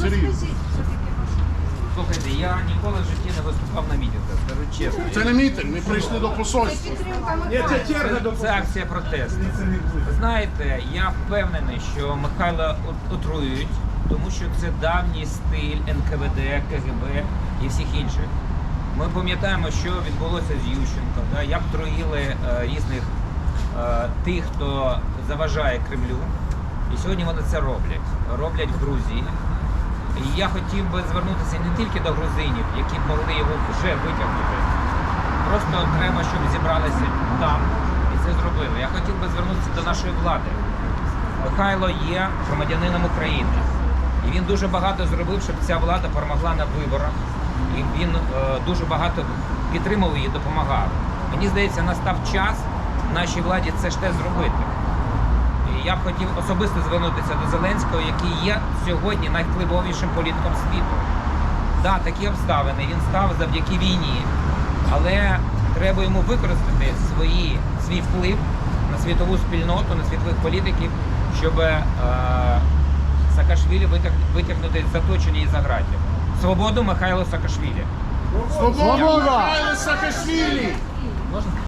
Серйозно. Слухайте, я ніколи в житті не виступав на мітингах, скажу чесно. Це не мітинг, ми прийшли до посольства. Ні, це черга до Це акція протесту. Ви знаєте, я впевнений, що Михайла от- отруюють, тому що це давній стиль НКВД, КГБ і всіх інших. Ми пам'ятаємо, що відбулося з Ющенко, да, як труїли е, різних е, тих, хто заважає Кремлю. І сьогодні вони це роблять. Роблять в Грузії. Я хотів би звернутися не тільки до грузинів, які могли його вже витягнути. Просто треба, щоб зібралися там і це зробили. Я хотів би звернутися до нашої влади. Михайло є громадянином України. І він дуже багато зробив, щоб ця влада перемогла на виборах. І він е, дуже багато підтримав її, допомагав. Мені здається, настав час нашій владі це ж те зробити. І я б хотів особисто звернутися до Зеленського, який є сьогодні найвпливовішим політиком світу. Да, такі обставини. Він став завдяки війні, але треба йому використати свої, свій вплив на світову спільноту, на світових політиків, щоб е, Саакашвілі витягнути з заточення і заградів. Свободу Михайло Саакашвілі. Свобода! Михайло Саакашвілі!